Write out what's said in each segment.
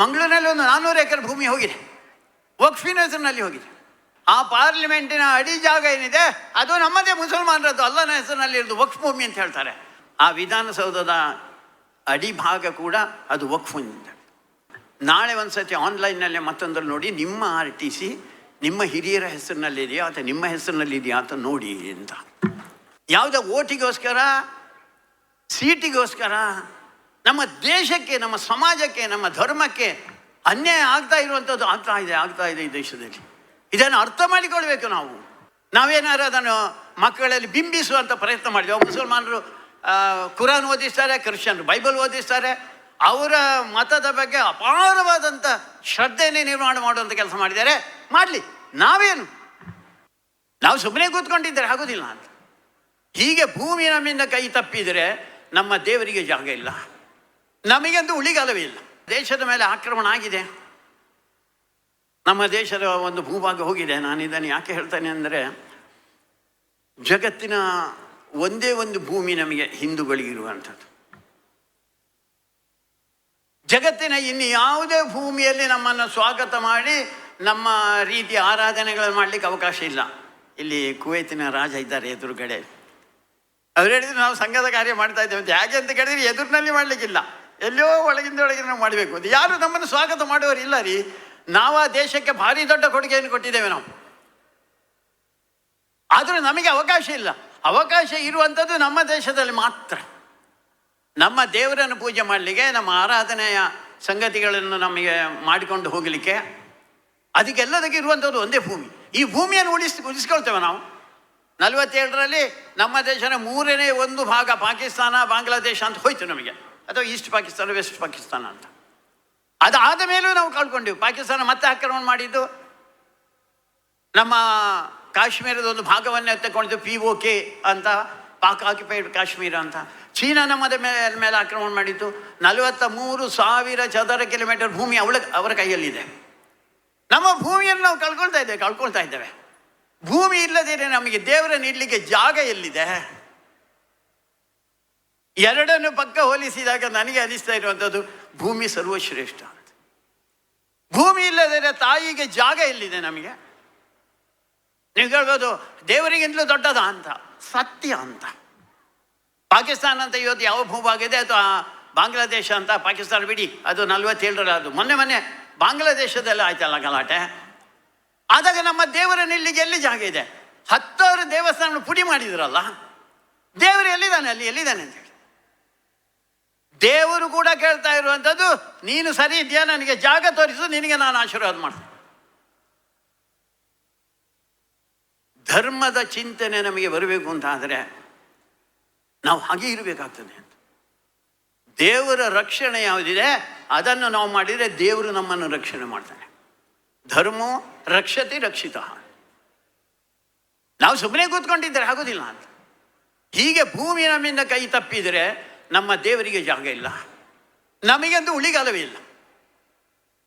ಮಂಗಳೂರಿನಲ್ಲಿ ಒಂದು ನಾನ್ನೂರು ಎಕರೆ ಭೂಮಿ ಹೋಗಿದೆ. ವಕ್ಫಿನ ಹೆಸರಿನಲ್ಲಿ ಹೋಗಿದೆ. ಆ ಪಾರ್ಲಿಮೆಂಟಿನ ಅಡಿ ಜಾಗ ಏನಿದೆ, ಅದು ನಮ್ಮದೇ ಮುಸಲ್ಮಾನರದ್ದು ಅಲ್ಲನ ಹೆಸರಿನಲ್ಲಿ ಇರೋದು ವಕ್ಫ್ ಭೂಮಿ ಅಂತ ಹೇಳ್ತಾರೆ. ಆ ವಿಧಾನಸೌಧದ ಅಡಿ ಭಾಗ ಕೂಡ ಅದು ವಕ್ಫ್ ಅಂತ ನಾಳೆ ಒಂದು ಸತಿ ಆನ್ಲೈನ್ನಲ್ಲೇ ಮತ್ತೊಂದರಲ್ಲಿ ನೋಡಿ, ನಿಮ್ಮ ಆರ್ ಟಿ ಸಿ ನಿಮ್ಮ ಹಿರಿಯರ ಹೆಸರಿನಲ್ಲಿದೆಯಾ ಅಥವಾ ನಿಮ್ಮ ಹೆಸರಿನಲ್ಲಿದೆಯಾ ಅಂತ ನೋಡಿ ಅಂತ. ಯಾವುದೋ ಓಟಿಗೋಸ್ಕರ ಸೀಟಿಗೋಸ್ಕರ ನಮ್ಮ ದೇಶಕ್ಕೆ, ನಮ್ಮ ಸಮಾಜಕ್ಕೆ, ನಮ್ಮ ಧರ್ಮಕ್ಕೆ ಅನ್ಯಾಯ ಆಗ್ತಾ ಇರುವಂಥದ್ದು ಆಗ್ತಾ ಇದೆ ಆಗ್ತಾ ಇದೆ ಈ ದೇಶದಲ್ಲಿ. ಇದನ್ನು ಅರ್ಥ ಮಾಡಿಕೊಳ್ಬೇಕು ನಾವು. ನಾವೇನಾದ್ರು ಅದನ್ನು ಮಕ್ಕಳಲ್ಲಿ ಬಿಂಬಿಸುವಂಥ ಪ್ರಯತ್ನ ಮಾಡಿದ್ವಿ. ಮುಸಲ್ಮಾನರು ಕುರಾನ್ ಓದಿಸ್ತಾರೆ ಕ್ರಿಶ್ಚಿಯನ್ರು ಬೈಬಲ್ ಓದಿಸ್ತಾರೆ. ಅವರ ಮತದ ಬಗ್ಗೆ ಅಪಾರವಾದಂಥ ಶ್ರದ್ಧೆಯನ್ನೇ ನಿರ್ಮಾಣ ಮಾಡುವಂಥ ಕೆಲಸ ಮಾಡಿದ್ದಾರೆ. ಮಾಡಲಿ. ನಾವೇನು? ನಾವು ಸುಮ್ಮನೆ ಕೂತ್ಕೊಂಡಿದ್ದರೆ ಆಗೋದಿಲ್ಲ ಅಂತ. ಹೀಗೆ ಭೂಮಿ ನಮ್ಮಿಂದ ಕೈ ತಪ್ಪಿದರೆ ನಮ್ಮ ದೇವರಿಗೆ ಜಾಗ ಇಲ್ಲ. ನಮಗಂತೂ ಉಳಿಗಾಲವೇ ಇಲ್ಲ. ದೇಶದ ಮೇಲೆ ಆಕ್ರಮಣ ಆಗಿದೆ. ನಮ್ಮ ದೇಶದ ಒಂದು ಭೂಭಾಗ ಹೋಗಿದೆ. ನಾನು ಇದನ್ನು ಯಾಕೆ ಹೇಳ್ತೇನೆ ಅಂದರೆ, ಜಗತ್ತಿನ ಒಂದೇ ಒಂದು ಭೂಮಿ ನಮಗೆ ಹಿಂದೂಗಳಿಗಿರುವಂಥದ್ದು ಜಗತ್ತಿನ ಇನ್ನು ಯಾವುದೇ ಭೂಮಿಯಲ್ಲಿ ನಮ್ಮನ್ನು ಸ್ವಾಗತ ಮಾಡಿ, ನಮ್ಮ ರೀತಿಯ ಆರಾಧನೆಗಳನ್ನು ಮಾಡಲಿಕ್ಕೆ ಅವಕಾಶ ಇಲ್ಲ. ಇಲ್ಲಿ ಕುವೈತಿನ ರಾಜ ಇದ್ದಾರೆ ಎದುರುಗಡೆ. ಅವ್ರು ಹೇಳಿದ್ರು ನಾವು ಸಂಘದ ಕಾರ್ಯ ಮಾಡ್ತಾ ಇದ್ದೇವೆ ಅಂತ. ಹೇಗೆ ಅಂತ ಕೇಳಿದ್ರೆ ಎದುರಿನಲ್ಲಿ ಮಾಡಲಿಕ್ಕಿಲ್ಲ. ಎಲ್ಲೋ ಒಳಗಿಂದ ಒಳಗೆ ನಾವು ಮಾಡಬೇಕು. ಅದು ಯಾರು ನಮ್ಮನ್ನು ಸ್ವಾಗತ ಮಾಡುವವರು ಇಲ್ಲ ರೀ. ನಾವು ಆ ದೇಶಕ್ಕೆ ಭಾರಿ ದೊಡ್ಡ ಕೊಡುಗೆಯನ್ನು ಕೊಟ್ಟಿದ್ದೇವೆ ನಾವು. ಆದರೂ ನಮಗೆ ಅವಕಾಶ ಇಲ್ಲ. ಅವಕಾಶ ಇರುವಂಥದ್ದು ನಮ್ಮ ದೇಶದಲ್ಲಿ ಮಾತ್ರ. ನಮ್ಮ ದೇವರನ್ನು ಪೂಜೆ ಮಾಡಲಿಕ್ಕೆ, ನಮ್ಮ ಆರಾಧನೆಯ ಸಂಗತಿಗಳನ್ನು ನಮಗೆ ಮಾಡಿಕೊಂಡು ಹೋಗಲಿಕ್ಕೆ, ಅದಕ್ಕೆಲ್ಲದಕ್ಕೆ ಇರುವಂಥದ್ದು ಒಂದೇ ಭೂಮಿ. ಈ ಭೂಮಿಯನ್ನು ಉಳಿಸ್, ಉಳಿಸ್ಕೊಳ್ತೇವೆ ನಾವು. ನಲವತ್ತೇಳರಲ್ಲಿ ನಮ್ಮ ದೇಶದ ಮೂರನೇ ಒಂದು ಭಾಗ ಪಾಕಿಸ್ತಾನ, ಬಾಂಗ್ಲಾದೇಶ ಅಂತ ಹೋಯ್ತು ನಮಗೆ. ಅಥವಾ ಈಸ್ಟ್ ಪಾಕಿಸ್ತಾನ ವೆಸ್ಟ್ ಪಾಕಿಸ್ತಾನ ಅಂತ. ಅದಾದ ಮೇಲೂ ನಾವು ಕಳ್ಕೊಂಡೆವು. ಪಾಕಿಸ್ತಾನ ಮತ್ತೆ ಆಕ್ರಮಣ ಮಾಡಿದ್ದು. ನಮ್ಮ ಕಾಶ್ಮೀರದ ಒಂದು ಭಾಗವನ್ನೇ ತಗೊಂಡಿದ್ದು ಪಿ ಒ ಕೆ ಅಂತ, ಪಾಕ್ ಆಕ್ಯುಪೈಡ್ ಕಾಶ್ಮೀರ ಅಂತ. ಚೀನಾ ನಮ್ಮದ ಮೇಲೆ ಮೇಲೆ ಆಕ್ರಮಣ ಮಾಡಿತ್ತು ನಲವತ್ತ ಮೂರು ಸಾವಿರ ಚದರ ಕಿಲೋಮೀಟರ್ ಭೂಮಿ ಅವಳ, ಅವರ ಕೈಯಲ್ಲಿದೆ. ನಮ್ಮ ಭೂಮಿಯನ್ನು ನಾವು ಕಳ್ಕೊಳ್ತಾ ಇದ್ದೇವೆ ಕಳ್ಕೊಳ್ತಾ ಇದ್ದೇವೆ. ಭೂಮಿ ಇಲ್ಲದೇ ನಮಗೆ ದೇವರ ನೀಡಲಿಕ್ಕೆ ಜಾಗ ಎಲ್ಲಿದೆ? ಎರಡನ್ನು ಪಕ್ಕ ಹೋಲಿಸಿದಾಗ ನನಗೆ ಅನಿಸ್ತಾ ಇರುವಂಥದ್ದು, ಭೂಮಿ ಸರ್ವಶ್ರೇಷ್ಠ ಅಂತ. ಭೂಮಿ ಇಲ್ಲದರೆ ತಾಯಿಗೆ ಜಾಗ ಎಲ್ಲಿದೆ ನಮಗೆ? ನೀವು ಹೇಳ್ಬೋದು ದೇವರಿಗಿಂತಲೂ ದೊಡ್ಡದ ಅಂತ, ಸತ್ಯ ಅಂತ. ಪಾಕಿಸ್ತಾನ ಅಂತ ಇವತ್ತು ಯಾವ ಭೂಭಾಗ ಇದೆ ಅಥವಾ ಬಾಂಗ್ಲಾದೇಶ ಅಂತ, ಪಾಕಿಸ್ತಾನ ಬಿಡಿ, ಅದು ನಲ್ವತ್ತೇಳರ ಅದು ಮೊನ್ನೆ ಮೊನ್ನೆ ಬಾಂಗ್ಲಾದೇಶದಲ್ಲಿ ಆಯ್ತಲ್ಲ ಗಲಾಟೆ? ಆದಾಗ ನಮ್ಮ ದೇವರ ನಿಲ್ಲಿಗೆ ಎಲ್ಲಿ ಜಾಗ ಇದೆ? ಹತ್ತಾರು ದೇವಸ್ಥಾನ ಪುಡಿ ಮಾಡಿದ್ರಲ್ಲ? ದೇವರು ಎಲ್ಲಿದ್ದಾನೆ ಅಲ್ಲಿ? ಎಲ್ಲಿದ್ದಾನೆ ಅಂತ? ದೇವರು ಕೂಡ ಕೇಳ್ತಾ ಇರುವಂಥದ್ದು, ನೀನು ಸರಿ ಇದೆಯಾ? ನನಗೆ ಜಾಗ ತೋರಿಸು, ನಿನಗೆ ನಾನು ಆಶೀರ್ವಾದ ಮಾಡ್ತೀನಿ. ಧರ್ಮದ ಚಿಂತನೆ ನಮಗೆ ಬರಬೇಕು ಅಂತ ಆದರೆ, ನಾವು ಹಾಗೆ ಇರಬೇಕಾಗ್ತದೆ ಅಂತ. ದೇವರ ರಕ್ಷಣೆ ಯಾವುದಿದೆ, ಅದನ್ನು ನಾವು ಮಾಡಿದರೆ ದೇವರು ನಮ್ಮನ್ನು ರಕ್ಷಣೆ ಮಾಡ್ತಾನೆ. ಧರ್ಮೋ ರಕ್ಷತೆ ರಕ್ಷಿತ. ನಾವು ಸುಮ್ಮನೆ ಕೂತ್ಕೊಂಡಿದ್ದರೆ ಆಗೋದಿಲ್ಲ ಅಂತ. ಹೀಗೆ ಭೂಮಿ ನಮ್ಮಿಂದ ಕೈ ತಪ್ಪಿದರೆ ನಮ್ಮ ದೇವರಿಗೆ ಜಾಗ ಇಲ್ಲ. ನಮಗೆಂದು ಉಳಿಗಾಲವೇ ಇಲ್ಲ.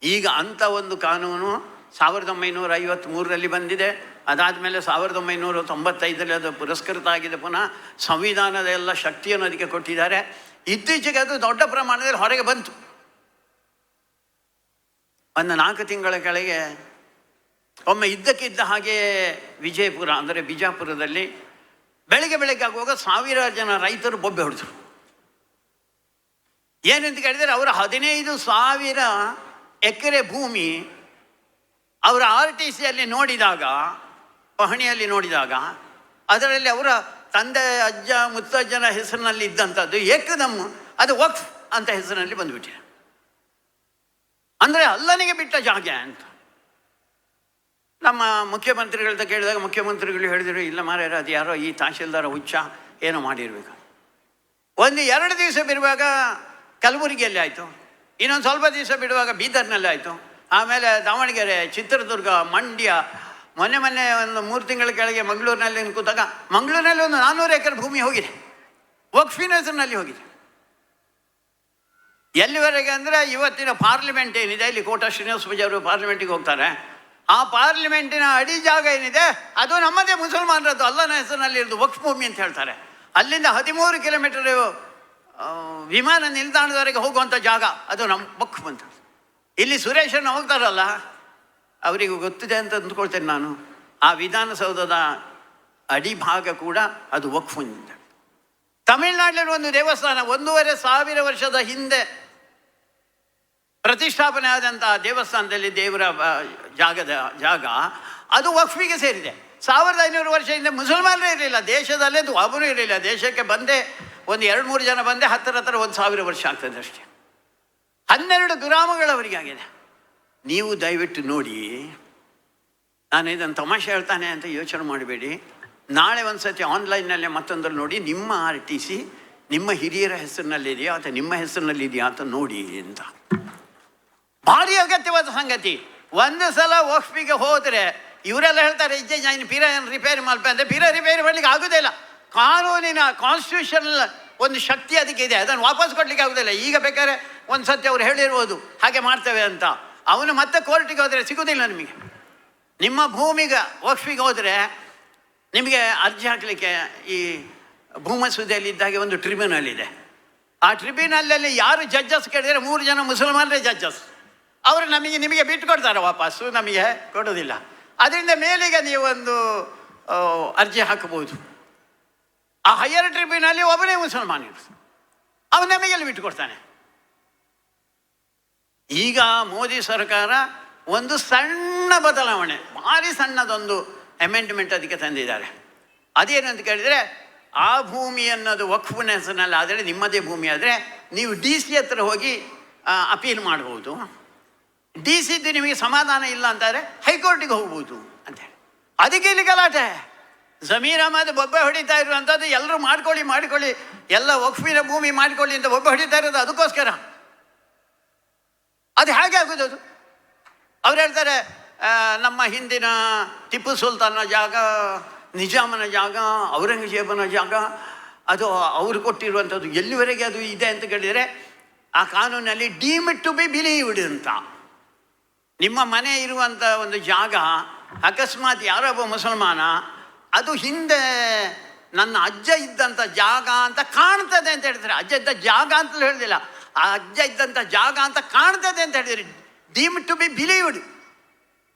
ಈಗ ಅಂಥ ಒಂದು ಕಾನೂನು ಸಾವಿರದ ಒಂಬೈನೂರ ಐವತ್ತ್ಮೂರರಲ್ಲಿ ಬಂದಿದೆ. ಅದಾದಮೇಲೆ ಸಾವಿರದ ಒಂಬೈನೂರ ತೊಂಬತ್ತೈದರಲ್ಲಿ ಅದು ಪುರಸ್ಕೃತ ಆಗಿದೆ. ಪುನಃ ಸಂವಿಧಾನದ ಎಲ್ಲ ಶಕ್ತಿಯನ್ನು ಅದಕ್ಕೆ ಕೊಟ್ಟಿದ್ದಾರೆ. ಇತ್ತೀಚೆಗೆ ಅದು ದೊಡ್ಡ ಪ್ರಮಾಣದಲ್ಲಿ ಹೊರಗೆ ಬಂತು. ಒಂದು ನಾಲ್ಕು ತಿಂಗಳ ಕೆಳಗೆ ಒಮ್ಮೆ ಇದ್ದಕ್ಕಿದ್ದ ಹಾಗೆ ವಿಜಯಪುರ, ಅಂದರೆ ಬಿಜಾಪುರದಲ್ಲಿ ಬೆಳಗ್ಗೆ ಬೆಳಗ್ಗೆ ಆಗುವಾಗ ಸಾವಿರಾರು ಜನ ರೈತರು ಬೊಬ್ಬೆ ಹೊಡೆದ್ರು. ಏನಂತ ಕೇಳಿದರೆ ಅವರ ಹದಿನೈದು ಸಾವಿರ ಎಕರೆ ಭೂಮಿ ಅವರ ಆರ್ ಟಿ ಸಿಯಲ್ಲಿ ನೋಡಿದಾಗ, ಪಹಣಿಯಲ್ಲಿ ನೋಡಿದಾಗ, ಅದರಲ್ಲಿ ಅವರ ತಂದೆ, ಅಜ್ಜ, ಮುತ್ತಜ್ಜನ ಹೆಸರಿನಲ್ಲಿ ಇದ್ದಂಥದ್ದು ಏಕದಮ್ ಅದು ವಕ್ಫ್ ಅಂತ ಹೆಸರಿನಲ್ಲಿ ಬಂದುಬಿಟ್ಟಿದೆ ಅಂದರೆ ಅಲ್ಲನಿಗೆ ಬಿಟ್ಟ ಜಾಗ ಅಂತ. ನಮ್ಮ ಮುಖ್ಯಮಂತ್ರಿಗಳಂತ ಕೇಳಿದಾಗ ಮುಖ್ಯಮಂತ್ರಿಗಳು ಹೇಳಿದರು, ಇಲ್ಲ ಮಾರ್ಯಾರ ಅದು ಯಾರೋ ಈ ತಹಶೀಲ್ದಾರ ಹುಚ್ಚ, ಏನೋ ಮಾಡಿರಬೇಕು. ಒಂದು ಎರಡು ದಿವಸ ಬಿಡುವಾಗ ಕಲಬುರಗಿಯಲ್ಲಿ ಆಯಿತು. ಇನ್ನೊಂದು ಸ್ವಲ್ಪ ದಿವಸ ಬಿಡುವಾಗ ಬೀದರ್ನಲ್ಲಿ ಆಯಿತು. ಆಮೇಲೆ ದಾವಣಗೆರೆ, ಚಿತ್ರದುರ್ಗ, ಮಂಡ್ಯ, ಮೊನ್ನೆ ಮೊನ್ನೆ ಒಂದು ಮೂರು ತಿಂಗಳ ಕೆಳಗೆ ಮಂಗಳೂರಿನಲ್ಲಿ ಕೂತಾಗ ಮಂಗಳೂರಿನಲ್ಲಿ ಒಂದು ನಾನ್ನೂರು ಎಕರೆ ಭೂಮಿ ಹೋಗಿದೆ. ವಕ್ಫಿನ ಹೆಸರಿನಲ್ಲಿ ಹೋಗಿದೆ. ಎಲ್ಲಿವರೆಗೆ ಅಂದರೆ ಇವತ್ತಿನ ಪಾರ್ಲಿಮೆಂಟ್ ಏನಿದೆ, ಇಲ್ಲಿ ಕೋಟ ಶ್ರೀನಿವಾಸ ಪೂಜೆ ಅವರು ಪಾರ್ಲಿಮೆಂಟಿಗೆ ಹೋಗ್ತಾರೆ. ಆ ಪಾರ್ಲಿಮೆಂಟಿನ ಅಡಿ ಜಾಗ ಏನಿದೆ, ಅದು ನಮ್ಮದೇ ಮುಸಲ್ಮಾನರದ್ದು ಅಲ್ಲನ ಹೆಸರಿನಲ್ಲಿ ಇರೋದು ವಕ್ಫ್ ಭೂಮಿ ಅಂತ ಹೇಳ್ತಾರೆ. ಅಲ್ಲಿಂದ ಹದಿಮೂರು ಕಿಲೋಮೀಟರ್ ವಿಮಾನ ನಿಲ್ದಾಣದವರೆಗೆ ಹೋಗುವಂಥ ಜಾಗ, ಅದು ನಮ್ಮ ಬಕ್ಕು ಅಂತ ಇಲ್ಲಿ ಸುರೇಶನ್ನು ಹೋಗ್ತಾರಲ್ಲ, ಅವರಿಗೆ ಗೊತ್ತಿದೆ ಅಂತ ಅಂದ್ಕೊಳ್ತೇನೆ ನಾನು. ಆ ವಿಧಾನಸೌಧದ ಅಡಿಭಾಗ ಕೂಡ ಅದು ವಕ್ಫುನಿಂದ ತಮಿಳುನಾಡಿನಲ್ಲಿ ಒಂದು ದೇವಸ್ಥಾನ, ಒಂದೂವರೆ ಸಾವಿರ ವರ್ಷದ ಹಿಂದೆ ಪ್ರತಿಷ್ಠಾಪನೆ ಆದಂತಹ ದೇವಸ್ಥಾನದಲ್ಲಿ ದೇವರ ಜಾಗದ, ಜಾಗ, ಅದು ವಕ್ಫಿಗೆ ಸೇರಿದೆ. ಸಾವಿರದ ಐನೂರು ವರ್ಷ ಹಿಂದೆ ಮುಸಲ್ಮಾನರೇ ಇರಲಿಲ್ಲ, ದೇಶದಲ್ಲೇ ಒಬ್ಬರು ಇರಲಿಲ್ಲ, ದೇಶಕ್ಕೆ ಬಂದೇ ಒಂದು ಎರಡು ಮೂರು ಜನ ಬಂದೆ ಹತ್ತರ ಹತ್ತಿರ ಒಂದು ಸಾವಿರ ವರ್ಷ ಆಗ್ತದೆ ಅಷ್ಟೇ. ಹನ್ನೆರಡು ಗ್ರಾಮಗಳವರಿಗಾಗಿದೆ ನೀವು ದಯವಿಟ್ಟು ನೋಡಿ, ನಾನು ಇದನ್ನು ತಮಾಷೆ ಹೇಳ್ತಾನೆ ಅಂತ ಯೋಚನೆ ಮಾಡಬೇಡಿ. ನಾಳೆ ಒಂದು ಸತಿ ಆನ್ಲೈನ್ನಲ್ಲೇ ಮತ್ತೊಂದಲ್ಲಿ ನೋಡಿ, ನಿಮ್ಮ ಆರ್ ಟಿ ಸಿ ನಿಮ್ಮ ಹಿರಿಯರ ಹೆಸರಿನಲ್ಲಿದೆಯಾ ಅಥವಾ ನಿಮ್ಮ ಹೆಸರಿನಲ್ಲಿದೆಯಾ ಅಂತ ನೋಡಿ ಅಂತ. ಭಾರಿ ಅಗತ್ಯವಾದ ಸಂಗತಿ. ಒಂದು ಸಲ ವಕ್ಫಿಗೆ ಹೋದರೆ ಇವರೆಲ್ಲ ಹೇಳ್ತಾರೆ, ಇಜ್ಜೆ ನಾನು ಪೀರ ರಿಪೇರಿ ಮಾಡ್ಬೇ ಅಂದರೆ ಪೀರ ರಿಪೇರಿ ಮಾಡಲಿಕ್ಕೆ ಆಗೋದಿಲ್ಲ ಕಾನೂನಿನ ಕಾನ್ಸ್ಟಿಟ್ಯೂಷನಲ್ ಒಂದು ಶಕ್ತಿ ಅದಕ್ಕೆ ಇದೆ. ಅದನ್ನು ವಾಪಸ್ ಕೊಡ್ಲಿಕ್ಕೆ ಆಗೋದಿಲ್ಲ. ಈಗ ಬೇಕಾದ್ರೆ ಒಂದು ಸತ್ಯ ಅವ್ರು ಹೇಳಿರ್ಬೋದು, ಹಾಗೆ ಮಾಡ್ತೇವೆ ಅಂತ. ಅವನು ಮತ್ತೆ ಕೋರ್ಟಿಗೆ ಹೋದರೆ ಸಿಗೋದಿಲ್ಲ ನಿಮಗೆ. ನಿಮ್ಮ ಭೂಮಿಗೆ, ವಕ್ಫಿಗೆ ಹೋದರೆ ನಿಮಗೆ ಅರ್ಜಿ ಹಾಕಲಿಕ್ಕೆ ಈ ಭೂಮಸೂದೆಯಲ್ಲಿ ಇದ್ದಾಗೆ ಒಂದು ಟ್ರಿಬ್ಯುನಲ್ ಇದೆ. ಆ ಟ್ರಿಬ್ಯುನಲ್ಲಲ್ಲಿ ಯಾರು ಜಡ್ಜಸ್ ಕೇಳಿದರೆ ಮೂರು ಜನ ಮುಸಲ್ಮಾನರೇ ಜಡ್ಜಸ್ ಅವರು ನಮಗೆ, ನಿಮಗೆ ಬಿಟ್ಟು ಕೊಡ್ತಾರೆ ವಾಪಸ್ಸು, ನಮಗೆ ಕೊಡೋದಿಲ್ಲ. ಅದರಿಂದ ಮೇಲಿಗೆ ನೀವು ಒಂದು ಅರ್ಜಿ ಹಾಕಬಹುದು. ಆ ಹೈಯರ್ ಟ್ರಿಬ್ಯುನಲ್ಲಿ ಒಬ್ಬನೇ ಮುಸಲ್ಮಾನರು ಅವನ ನಮಗೆ ಬಿಟ್ಟುಕೊಡ್ತಾನೆ. ಬಿಟ್ಟು ಕೊಡ್ತಾನೆ ಈಗ ಮೋದಿ ಸರ್ಕಾರ ಒಂದು ಸಣ್ಣ ಬದಲಾವಣೆ, ಭಾರಿ ಸಣ್ಣದೊಂದು ಅಮೆಂಡ್ಮೆಂಟ್ ಅದಕ್ಕೆ ತಂದಿದ್ದಾರೆ. ಅದೇನು ಅಂತ ಕೇಳಿದರೆ, ಆ ಭೂಮಿ ಅನ್ನೋದು ವಕ್ಫನ ಹೆಸರಿನಲ್ಲಿ ಆದರೆ ನಿಮ್ಮದೇ ಭೂಮಿ ಆದರೆ ನೀವು ಡಿ ಸಿ ಹತ್ರ ಹೋಗಿ ಅಪೀಲ್ ಮಾಡ್ಬೋದು. ಡಿ ಸಿದ್ದು ನಿಮಗೆ ಸಮಾಧಾನ ಇಲ್ಲ ಅಂತಾರೆ ಹೈಕೋರ್ಟಿಗೆ ಹೋಗ್ಬೋದು ಅಂತೇಳಿ ಅದಕ್ಕೆ ಇಲ್ಲಿ ಗಲಾಟೆ. ಜಮೀರ್ ಅಹಮದ್ ಬೊಬ್ಬೆ ಹೊಡಿತಾ ಇರುವಂಥದ್ದು ಎಲ್ಲರೂ ಮಾಡ್ಕೊಳ್ಳಿ ಮಾಡ್ಕೊಳ್ಳಿ, ಎಲ್ಲ ಒಕ್ಫಿನ ಭೂಮಿ ಮಾಡ್ಕೊಳ್ಳಿ ಅಂತ ಬೊಬ್ಬೆ ಹೊಡಿತಾ ಇರೋದು ಅದಕ್ಕೋಸ್ಕರ. ಅದು ಹೇಗೆ ಆಗೋದು ಅದು? ಅವ್ರು ಹೇಳ್ತಾರೆ ನಮ್ಮ ಹಿಂದಿನ ಟಿಪ್ಪು ಸುಲ್ತಾನ ಜಾಗ, ನಿಜಾಮನ ಜಾಗ, ಔರಂಗಜೇಬನ ಜಾಗ, ಅದು ಅವರು ಕೊಟ್ಟಿರುವಂಥದ್ದು ಎಲ್ಲಿವರೆಗೆ ಅದು ಇದೆ ಅಂತ ಕೇಳಿದರೆ, ಆ ಕಾನೂನಲ್ಲಿ ಡೀಮ್ ಟು ಬಿ ಬಿಲೀವ್ಡ್ ಅಂತ. ನಿಮ್ಮ ಮನೆ ಇರುವಂಥ ಒಂದು ಜಾಗ ಅಕಸ್ಮಾತ್ ಯಾರೊಬ್ಬ ಮುಸಲ್ಮಾನ ಅದು ಹಿಂದೆ ನನ್ನ ಅಜ್ಜ ಇದ್ದಂಥ ಜಾಗ ಅಂತ ಕಾಣ್ತದೆ ಅಂತ ಹೇಳ್ತಾರೆ ಅಜ್ಜ ಇದ್ದ ಜಾಗ ಅಂತಲೂ ಹೇಳಿದಿಲ್ಲ, ಆ ಅಜ್ಜ ಇದ್ದಂಥ ಜಾಗ ಅಂತ ಕಾಣ್ತದೆ ಅಂತ ಹೇಳಿದ್ರೆ ಡೀಮ್ ಟು ಬಿ ಬಿಲೀವ್ಡ್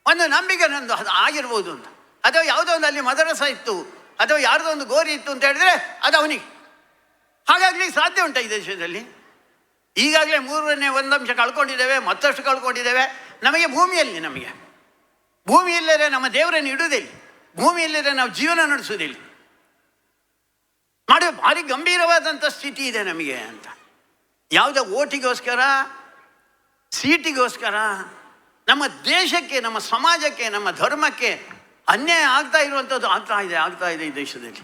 ಒಂದು ನಂಬಿಕೆ ನಂದು, ಅದು ಆಗಿರ್ಬೋದು ಅಂತ. ಅಥವಾ ಯಾವುದೋ ಒಂದು ಅಲ್ಲಿ ಮದರಸ ಇತ್ತು ಅಥವಾ ಯಾರ್ದೋ ಒಂದು ಗೋರಿ ಇತ್ತು ಅಂತ ಹೇಳಿದ್ರೆ, ಅದು ಅವನಿಗೆ. ಹಾಗಾಗಲಿ ಸಾಧ್ಯ ಉಂಟಾ ಈ ದೇಶದಲ್ಲಿ? ಈಗಾಗಲೇ ಮೂರನೇ ಒಂದು ಅಂಶ ಕಳ್ಕೊಂಡಿದ್ದೇವೆ, ಮತ್ತಷ್ಟು ಕಳ್ಕೊಂಡಿದ್ದೇವೆ, ನಮಗೆ ಭೂಮಿಯಲ್ಲಿ ನಮಗೆ. ಭೂಮಿ ಇಲ್ಲದೆ ನಮ್ಮ ದೇವರನ್ನು ಇಡುವುದಿಲ್ಲ. ಭೂಮಿ ಇಲ್ಲದೆ ನಾವು ಜೀವನ ನಡೆಸೋದಿಲ್ಲ ಮಾಡಿ, ಭಾರಿ ಗಂಭೀರವಾದಂಥ ಸ್ಥಿತಿ ಇದೆ ನಮಗೆ ಅಂತ. ಯಾವುದೋ ಓಟಿಗೋಸ್ಕರ, ಸೀಟಿಗೋಸ್ಕರ, ನಮ್ಮ ದೇಶಕ್ಕೆ, ನಮ್ಮ ಸಮಾಜಕ್ಕೆ, ನಮ್ಮ ಧರ್ಮಕ್ಕೆ ಅನ್ಯಾಯ ಆಗ್ತಾ ಇರುವಂಥದ್ದು ಆಗ್ತಾ ಇದೆ ಆಗ್ತಾ ಇದೆ ಈ ದೇಶದಲ್ಲಿ.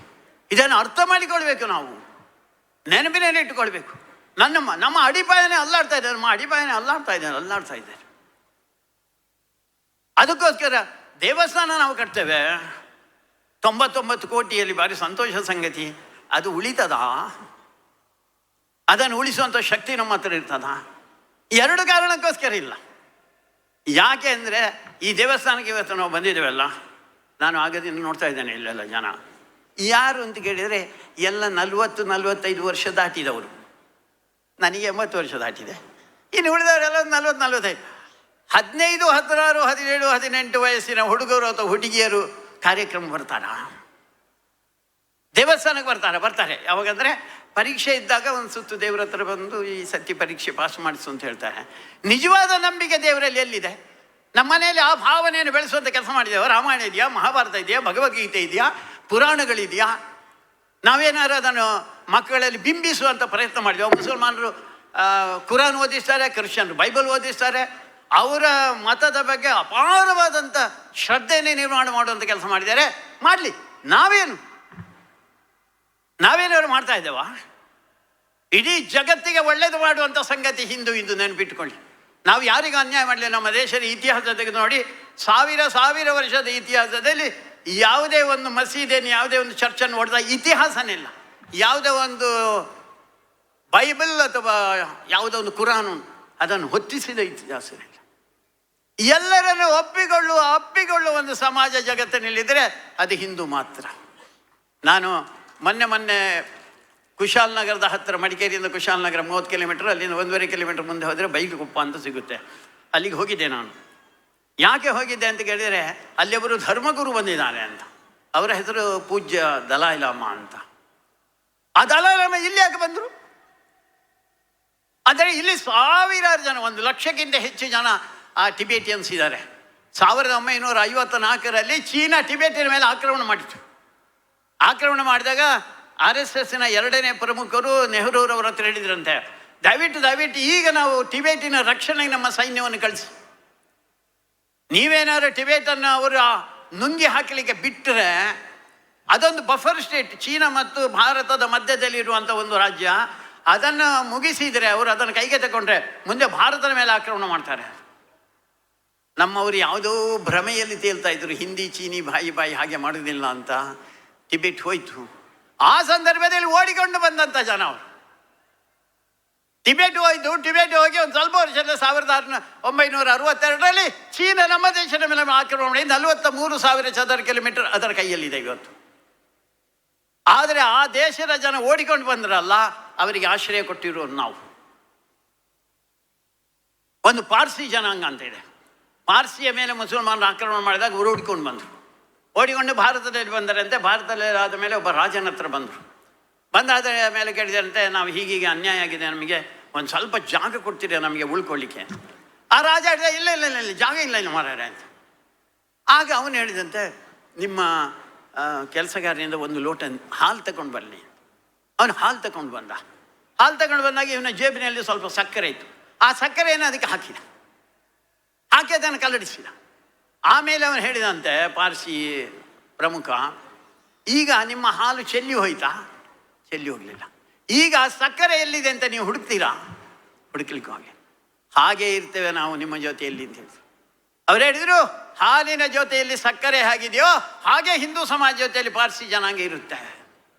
ಇದನ್ನು ಅರ್ಥ ಮಾಡಿಕೊಳ್ಬೇಕು ನಾವು. ನೆನಪಿನಲ್ಲಿ ಇಟ್ಟುಕೊಳ್ಬೇಕು. ನನ್ನ ನಮ್ಮ ಅಡಿಪಾಯನೇ ಅಲ್ಲಾಡ್ತಾ ಇದ್ದಾರೆ, ನಮ್ಮ ಅಡಿಪಾಯನೇ ಅಲ್ಲಾಡ್ತಾ ಇದ್ದಾರೆ ಅಲ್ಲಾಡ್ತಾ ಇದ್ದಾರೆ. ಅದಕ್ಕೋಸ್ಕರ ದೇವಸ್ಥಾನ ನಾವು ಕಟ್ತೇವೆ. ತೊಂಬತ್ತೊಂಬತ್ತು ಕೋಟಿಯಲ್ಲಿ ಭಾರಿ ಸಂತೋಷ ಸಂಗತಿ. ಅದು ಉಳಿತದ? ಅದನ್ನು ಉಳಿಸುವಂಥ ಶಕ್ತಿ ನಮ್ಮ ಹತ್ರ ಇರ್ತದ? ಎರಡು ಕಾರಣಕ್ಕೋಸ್ಕರ ಇಲ್ಲ. ಯಾಕೆ ಅಂದರೆ ಈ ದೇವಸ್ಥಾನಕ್ಕೆ ಇವತ್ತು ನಾವು ಬಂದಿದ್ದೇವಲ್ಲ, ನಾನು ಆಗದಿಂದ ನೋಡ್ತಾ ಇದ್ದೇನೆ ಇಲ್ಲೆಲ್ಲ ಜನ. ಯಾರು ಅಂತ ಕೇಳಿದರೆ ಎಲ್ಲ ನಲವತ್ತು, ನಲವತ್ತೈದು ವರ್ಷ ದಾಟಿದವರು. ನನಗೆ ಎಂಬತ್ತು ವರ್ಷ ದಾಟಿದೆ. ಇನ್ನು ಉಳಿದವರೆಲ್ಲ ನಲ್ವತ್ತು, ನಲ್ವತ್ತೈದು. ಹದಿನೈದು, ಹದಿನಾರು, ಹದಿನೇಳು, ಹದಿನೆಂಟು ವಯಸ್ಸಿನ ಹುಡುಗರು ಅಥವಾ ಹುಡುಗಿಯರು ಕಾರ್ಯಕ್ರಮ ಬರ್ತಾರಾ. ದೇವಸ್ಥಾನಕ್ಕೆ ಬರ್ತಾರೆ ಬರ್ತಾರೆ. ಯಾವಾಗಂದರೆ ಪರೀಕ್ಷೆ ಇದ್ದಾಗ ಒಂದು ಸುತ್ತು ದೇವರ ಹತ್ರ ಬಂದು ಈ ಸತ್ಯ ಪರೀಕ್ಷೆ ಪಾಸ್ ಮಾಡಿಸು ಅಂತ ಹೇಳ್ತಾರೆ. ನಿಜವಾದ ನಂಬಿಕೆ ದೇವರಲ್ಲಿ ಎಲ್ಲಿದೆ? ನಮ್ಮ ಮನೆಯಲ್ಲಿ ಆ ಭಾವನೆಯನ್ನು ಬೆಳೆಸುವಂಥ ಕೆಲಸ ಮಾಡಿದೆ ರಾಮಾಯಣ ಇದೆಯಾ? ಮಹಾಭಾರತ ಇದೆಯಾ? ಭಗವದ್ಗೀತೆ ಇದೆಯಾ? ಪುರಾಣಗಳಿದೆಯಾ ನಾವೇನಾದ್ರು ಅದನ್ನು ಮಕ್ಕಳಲ್ಲಿ ಬಿಂಬಿಸುವಂಥ ಪ್ರಯತ್ನ ಮಾಡಿದೆವು ಮುಸಲ್ಮಾನರು ಕುರಾನ್ ಓದಿಸ್ತಾರೆ, ಕ್ರಿಶ್ಚಿಯನ್ರು ಬೈಬಲ್ ಓದಿಸ್ತಾರೆ ಅವರ ಮತದ ಬಗ್ಗೆ ಅಪಾರವಾದಂಥ ಶ್ರದ್ಧೆಯನ್ನೇ ನಿರ್ಮಾಣ ಮಾಡುವಂಥ ಕೆಲಸ ಮಾಡಿದ್ದಾರೆ. ಮಾಡಲಿ. ನಾವೇನು? ನಾವೇನಾದ್ರು ಮಾಡ್ತಾ ಇದ್ದೇವಾ? ಇಡೀ ಜಗತ್ತಿಗೆ ಒಳ್ಳೇದು ಮಾಡುವಂಥ ಸಂಗತಿ ಹಿಂದೂ ಇಂದು ನೆನಪಿಟ್ಕೊಳ್ಳಿ. ನಾವು ಯಾರಿಗೂ ಅನ್ಯಾಯ ಮಾಡಲಿ ನಮ್ಮ ದೇಶದ ಇತಿಹಾಸ ತೆಗೆದು ನೋಡಿ, ಸಾವಿರ ಸಾವಿರ ವರ್ಷದ ಇತಿಹಾಸದಲ್ಲಿ ಯಾವುದೇ ಒಂದು ಮಸೀದಿಯನ್ನು, ಯಾವುದೇ ಒಂದು ಚರ್ಚನ್ನು ಹೊಡೆದ ಇತಿಹಾಸನಿಲ್ಲ. ಯಾವುದೇ ಒಂದು ಬೈಬಲ್ ಅಥವಾ ಯಾವುದೋ ಒಂದು ಕುರಾನು ಅದನ್ನು ಹೊತ್ತಿಸಿದ ಇತಿಹಾಸವಿಲ್ಲ. ಎಲ್ಲರನ್ನು ಒಪ್ಪಿಕೊಳ್ಳುವ ಅಪ್ಪಿಕೊಳ್ಳುವ ಒಂದು ಸಮಾಜ ಜಗತ್ತಿನಲ್ಲಿದ್ದರೆ ಅದು ಹಿಂದೂ ಮಾತ್ರ. ನಾನು ಮೊನ್ನೆ ಮೊನ್ನೆ ಕುಶಾಲನಗರದ ಹತ್ತಿರ ಮಡಿಕೇರಿಯಿಂದ ಕುಶಾಲನಗರ ಮೂವತ್ತು ಕಿಲೋಮೀಟರ್, ಅಲ್ಲಿಂದ ಒಂದೂವರೆ ಕಿಲೋಮೀಟರ್ ಮುಂದೆ ಹೋದರೆ ಬೈಗುಪ್ಪ ಅಂತ ಸಿಗುತ್ತೆ. ಅಲ್ಲಿಗೆ ಹೋಗಿದ್ದೆ ನಾನು. ಯಾಕೆ ಹೋಗಿದ್ದೆ ಅಂತ ಕೇಳಿದರೆ, ಅಲ್ಲಿಯವರು ಧರ್ಮಗುರು ಬಂದಿದ್ದಾರೆ ಅಂತ. ಅವರ ಹೆಸರು ಪೂಜ್ಯ ದಲಾಯಿ ಲಾಮ ಅಂತ. ಆ ದಲಾಯಿ ಲಾಮ ಇಲ್ಲಿ ಯಾಕೆ ಬಂದರು? ಅಂದರೆ ಇಲ್ಲಿ ಸಾವಿರಾರು ಜನ, ಒಂದು ಲಕ್ಷಕ್ಕಿಂತ ಹೆಚ್ಚು ಜನ ಆ ಟಿಬೇಟಿಯನ್ಸ್ ಇದ್ದಾರೆ. ಸಾವಿರದ ಒಂಬೈನೂರ ಐವತ್ತ ನಾಲ್ಕರಲ್ಲಿ ಚೀನಾ ಟಿಬೇಟಿನ ಮೇಲೆ ಆಕ್ರಮಣ ಮಾಡಿತು ಆಕ್ರಮಣ ಮಾಡಿದಾಗ ಆರ್ ಎಸ್ ಎಸ್ನ ಎರಡನೇ ಪ್ರಮುಖರು ನೆಹರೂರವ್ರ ಹತ್ರ ಹೇಳಿದ್ರಂತೆ, ದಯವಿಟ್ಟು ದಯವಿಟ್ಟು ಈಗ ನಾವು ಟಿಬೇಟಿನ ರಕ್ಷಣೆಗೆ ನಮ್ಮ ಸೈನ್ಯವನ್ನು ಕಳಿಸಿ. ನೀವೇನಾದ್ರು ಟಿಬೇಟನ್ನು ಅವರು ನುಂಗಿ ಹಾಕಲಿಕ್ಕೆ ಬಿಟ್ಟರೆ ಅದೊಂದು ಬಫರ್ ಸ್ಟೇಟ್, ಚೀನಾ ಮತ್ತು ಭಾರತದ ಮಧ್ಯದಲ್ಲಿರುವಂಥ ಒಂದು ರಾಜ್ಯ. ಅದನ್ನು ಮುಗಿಸಿದರೆ ಅವರು ಅದನ್ನು ಕೈಗೆ ತಗೊಂಡ್ರೆ ಮುಂದೆ ಭಾರತದ ಮೇಲೆ ಆಕ್ರಮಣ ಮಾಡ್ತಾರೆ. ನಮ್ಮವರು ಯಾವುದೋ ಭ್ರಮೆಯಲ್ಲಿ ತೇಲ್ತಾ ಇದ್ರು, ಹಿಂದಿ, ಚೀನಿ, ಬಾಯಿ ಬಾಯಿ ಹಾಗೆ ಮಾಡೋದಿಲ್ಲ ಅಂತ. ಟಿಬೆಟ್ ಹೋಯ್ತು. ಆ ಸಂದರ್ಭದಲ್ಲಿ ಓಡಿಕೊಂಡು ಬಂದಂಥ ಜನ ಅವರು. ಟಿಬೆಟ್ ಹೋಯ್ತು ಟಿಬೆಟ್ ಹೋಗಿ ಒಂದು ಸ್ವಲ್ಪ ವರ್ಷದ ಸಾವಿರದ ಒಂಬೈನೂರ ಅರವತ್ತೆರಡರಲ್ಲಿ ಚೀನಾ ನಮ್ಮ ದೇಶದ ಮೇಲೆ ಆಕ್ರಮಣ ನಲವತ್ತ ಮೂರು ಸಾವಿರ ಚದರ ಕಿಲೋಮೀಟರ್ ಅದರ ಕೈಯಲ್ಲಿದೆ ಇವತ್ತು. ಆದರೆ ಆ ದೇಶದ ಜನ ಓಡಿಕೊಂಡು ಬಂದ್ರಲ್ಲ, ಅವರಿಗೆ ಆಶ್ರಯ ಕೊಟ್ಟಿರೋರು ನಾವು. ಒಂದು ಪಾರ್ಸಿ ಜನಾಂಗ ಅಂತ ಇದೆ. ಪಾರ್ಸಿಯ ಮೇಲೆ ಮುಸಲ್ಮಾನರು ಆಕ್ರಮಣ ಮಾಡಿದಾಗ ಅವರು ಓಡಿಕೊಂಡು ಬಂದರು. ಓಡಿಕೊಂಡು ಭಾರತದಲ್ಲಿ ಬಂದರಂತೆ, ಭಾರತದಲ್ಲಿ ಆದ ಮೇಲೆ ಒಬ್ಬ ರಾಜನ ಹತ್ರ ಬಂದರು. ಬಂದಾದ ಮೇಲೆ ಕೇಳಿದಂತೆ ನಾವು ಹೀಗೀಗೆ ಅನ್ಯಾಯ ಆಗಿದೆ, ನಮಗೆ ಒಂದು ಸ್ವಲ್ಪ ಜಾಗ ಕೊಡ್ತೀರಾ ನಮಗೆ ಉಳ್ಕೊಳ್ಳಿಕ್ಕೆ ಆ ರಾಜ ಹೇಳಿದ, ಇಲ್ಲ ಇಲ್ಲ ಇಲ್ಲ ಇಲ್ಲ, ಜಾಗ ಇಲ್ಲ ಇಲ್ಲ ಮಾರಾಯ ಅಂತ. ಆಗ ಅವನು ಹೇಳಿದಂತೆ, ನಿಮ್ಮ ಕೆಲಸಗಾರನಿಂದ ಒಂದು ಲೋಟ ಹಾಲು ತಗೊಂಡು ಬರಲಿ ಅವನು ಹಾಲು ತಗೊಂಡು ಬಂದ. ಹಾಲು ತಗೊಂಡು ಬಂದಾಗ ಇವನ ಜೇಬಿನಲ್ಲಿ ಸ್ವಲ್ಪ ಸಕ್ಕರೆ ಇತ್ತು. ಆ ಸಕ್ಕರೆಯನ್ನು ಅದಕ್ಕೆ ಹಾಕಿದ. ಹಾಕಿ ಅದನ್ನು ಕಲ್ಲಡಿಸಿದ. ಆಮೇಲೆ ಅವನು ಹೇಳಿದಂತೆ ಪಾರ್ಸಿ ಪ್ರಮುಖ, ಈಗ ನಿಮ್ಮ ಹಾಲು ಚೆಲ್ಲಿ ಹೋಯ್ತಾ? ಚೆಲ್ಲಿ ಹೋಗಲಿಲ್ಲ. ಈಗ ಸಕ್ಕರೆ ಎಲ್ಲಿದೆ ಅಂತ ನೀವು ಹುಡುಕ್ತೀರಾ? ಹುಡುಕ್ಲಿಕ್ಕೆ ಹೋಗಿ ಹಾಗೆ ಇರ್ತೇವೆ ನಾವು ನಿಮ್ಮ ಜೊತೆಯಲ್ಲಿ ಅಂತ ಹೇಳಿದ್ರು. ಅವ್ರು ಹೇಳಿದ್ರು, ಹಾಲಿನ ಜೊತೆಯಲ್ಲಿ ಸಕ್ಕರೆ ಹಾಗಿದೆಯೋ ಹಾಗೆ ಹಿಂದೂ ಸಮಾಜ ಜೊತೆಯಲ್ಲಿ ಪಾರ್ಸಿ ಜನಾಂಗ ಇರುತ್ತೆ.